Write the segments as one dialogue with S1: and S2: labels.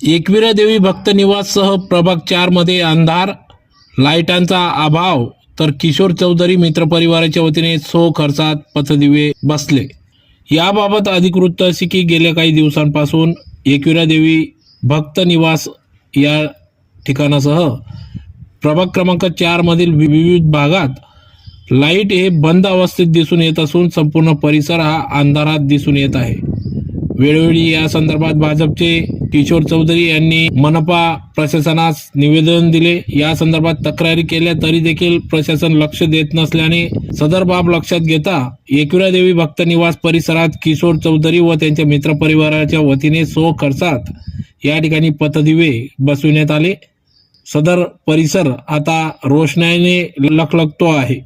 S1: एकविरा देवी भक्त निवाससह प्रभाग चारमध्ये अंधार लाईटांचा अभाव तर किशोर चौधरी मित्रपरिवाराच्या वतीने सो खर्चात पथदिवे बसले. याबाबत अधिकृत असे की गेल्या काही दिवसांपासून एकविरा देवी भक्त निवास या ठिकाणासह प्रभाग क्रमांक चारमधील विविध भागात लाइट हे बंद अवस्थेत दिसून येत असून संपूर्ण परिसर हा अंधारात दिसून येत आहे. वेळोवेळी या संदर्भात भाजपचे किशोर चौधरी यांनी मनपा प्रशासनास निवेदन दिले. या संदर्भात तक्रारी केल्या तरी देखील प्रशासन लक्ष देत नसल्याने सदर बाब लक्षात घेता एकविरा देवी भक्त निवास परिसरात किशोर चौधरी व त्यांच्या मित्रपरिवाराच्या वतीने सो खर्चात या ठिकाणी पथदिवे बसविण्यात आले. सदर परिसर आता रोषणाईने लखलखतो आहे.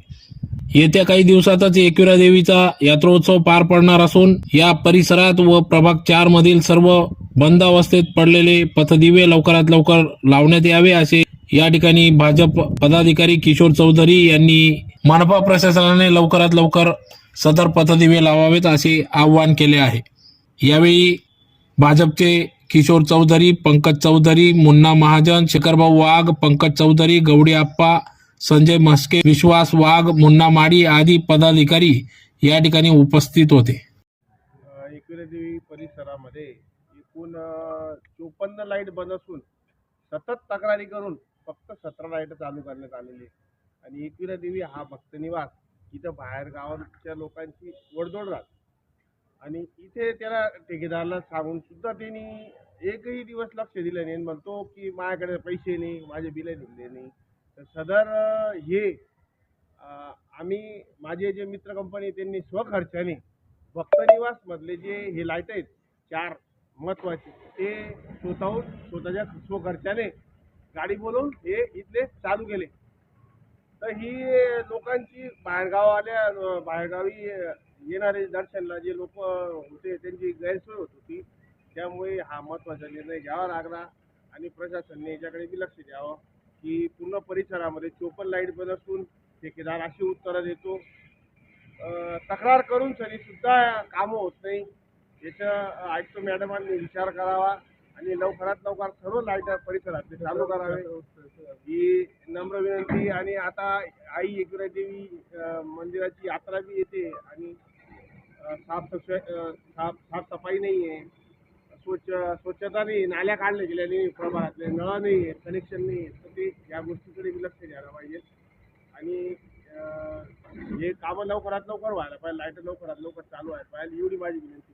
S1: येत्या काही दिवसातच एकविरा देवीचा यात्रोत्सव पार पडणार असून या परिसरात व प्रभाग चार मधील सर्व बंद अवस्थेत पडलेले पथदिवे लवकरात लवकर लावण्यात यावे असे या ठिकाणी भाजप पदाधिकारी किशोर चौधरी यांनी मनपा प्रशासनाने लवकरात लवकर सदर पथदिवे लावावेत असे आवाहन केले आहे. यावेळी भाजपचे किशोर चौधरी पंकज चौधरी मुन्ना महाजन शेखरभाऊ वाघ पंकज चौधरी गवडी आप्पा संजय म्हस्के विश्वास वाघ मुन्ना माडी आदी पदाधिकारी या ठिकाणी उपस्थित होते.
S2: परिसरामध्ये एकूण चोपन्न लाइट बंद असून सतत तक्रारी करून फक्त सतरा लाइट चालू करण्यात आलेली आहे आणि एकविरा देवी हा भक्तनिवास इथं बाहेर गावाच्या लोकांची वडदोड राहते आणि इथे त्याला ठेकेदाराला सांगून सुद्धा त्यांनी एकही दिवस लक्ष दिलं नाही. आणि म्हणतो की माझ्याकडे पैसे नाही माझे बिलं निघले नाही. तर सदर हे आम्ही माझे जे मित्र कंपनी त्यांनी स्वखर्चाने भक्तनिवासमधले जे हे लाइट आहेत चार महत्वाची. ते स्वतःहून स्वतःच्या स्वखर्चाने गाडी बोलवून हे इथले चालू केले. तर ही लोकांची बाहेरगावाल्या बाहेरगावी येणारे दर्शनला जे लोक होते त्यांची गैरसोय होत होती. त्यामुळे हा महत्त्वाचा निर्णय घ्यावा लागला आणि प्रशासनाने याच्याकडे बी लक्ष द्यावं की पूर्ण परिसरामध्ये चोपन लाइट बंद असून ठेकेदार अशी उत्तरं देतो. तक्रार करून तरी सुद्धा कामं होत नाही. आयुक्त मॅडमांनी विचार करावा आणि लवकरात लवकर सर्व लाइट परिसरात चालू करावे. ही नम्र विनंती आणि आता आई एकविरा देवी मंदिराची यात्रा बी येते आणि साफसफाई साफ साफसफाई नाही आहे स्वच्छ स्वच्छता नाही नाल्या काढल्या गेल्या नाही प्रभागातले. नळ नाही आहे कनेक्शन नाही आहे तर ते या गोष्टीकडे लक्ष द्यायला पाहिजे. आणि हे कामं लवकरात लवकर व्हायला पाहिजे. लाइट लवकरात लवकर चालू व्हायला पाहिजे. एवढी माझी विनंती.